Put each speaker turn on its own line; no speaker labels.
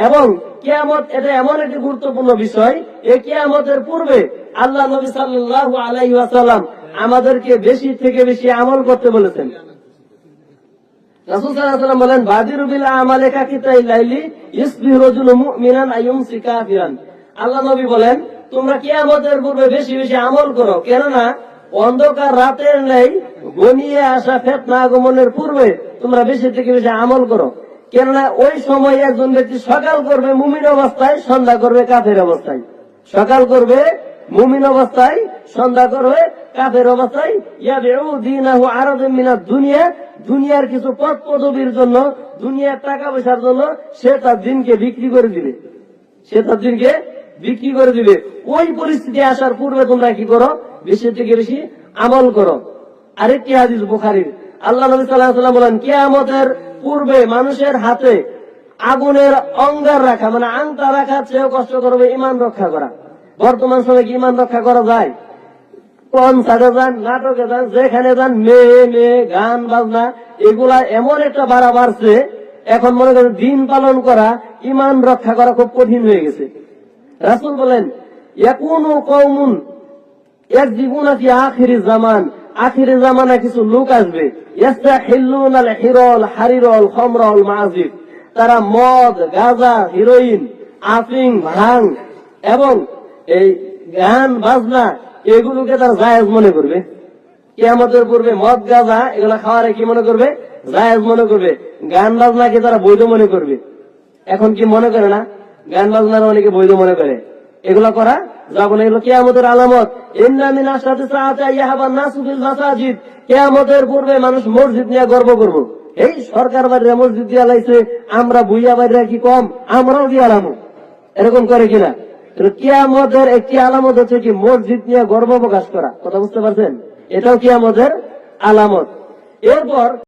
এবং কেয়ামত এটা এমন একটি গুরুত্বপূর্ণ বিষয় এই কেয়ামতের পূর্বে আল্লাহ নবী সাল্লাল্লাহু আলাইহি ওয়াসাল্লাম আমাদেরকে বেশি থেকে বেশি আমল করতে বলেছেন। করো, কেননা অন্ধকার রাতের নেই আসা ফেতনা আগমনের পূর্বে তোমরা বেশি থেকে বেশি আমল করো। কেননা ওই সময় একজন ব্যক্তি সকাল করবে মুমিন অবস্থায়, সন্ধ্যা করবে কাফের অবস্থায়। সকাল করবে মুমিন অবস্থায়, সন্ধ্যা করবে কাফের অবস্থায়। দুনিয়া, দুনিয়ার কিছু পদ পদবীর জন্য দুনিয়ার টাকা পয়সার জন্য সে তার দিনকে বিক্রি করে দিবে। সে তার দিনকে বিক্রি করে দিবে। ওই পরিস্থিতি আসার পূর্বে তোমরা কি করো? বেশি থেকে বেশি আমল করো। আরেকটি হাদিস বুখারীর। আল্লাহ নবী ওয়াসাল্লাম বলেন, কিয়ামতের পূর্বে মানুষের হাতে আগুনের অঙ্গার রাখা মানে আংটা রাখা চেয়েও কষ্ট করবে ইমান রক্ষা করা। বর্তমান সময় কি ইমান রক্ষা করা যায়? কনসার্টে যান, নাটকে যান, যেখানে যান মেয়ে মেয়ে গান, বাজনা, এগুলা এমন একটা বাড়া বাড়ছে, এখন মনে করেন দিন পালন করা, ইমান রক্ষা করা খুব কঠিন হয়ে গেছে। রাসুল বলেন একুনু কৌমুন এক জীবন আছে আখিরি জামান, আখিরি জামানা কিছু লোক আসবে তারা মদ, গাঁজা, হিরোইন, আফিং, ভাং এবং এই গান, বাজনা, এগুলোকে তারা জায়েজ মনে করবে। কিয়ামতের পূর্বে মদ, গাঁজা এগুলা খাওয়ারে কি মনে করবে? জায়েজ মনে করবে। গান, বাজনাকে তারা বৈধ মনে করবে। এখন কি মনে করে না? গান, বাজনার অনেকে বৈধ মনে করে। এগুলা করা যাব না এগুলো কেয়ামতের আলামত। ইন্নামিন আশরাতে সাআতে ইয়াহাবান নাসু ফিল মাসাজিদ। কেয়ামতের পূর্বে মানুষ মসজিদ নিয়ে গর্ব করব। এই সরকার বাড়িরা মসজিদ দিয়া লাইছে, আমরা বুইয়া বাড়িরা কি কম? আমরাও দিয়ে আলামো। এরকম করে কিনা? কিয়ামতের একটি আলামত হচ্ছে কি মসজিদ নিয়ে গর্ব প্রকাশ করা। কথা বুঝতে পারছেন? এটাও কিয়ামতের আলামত। এরপর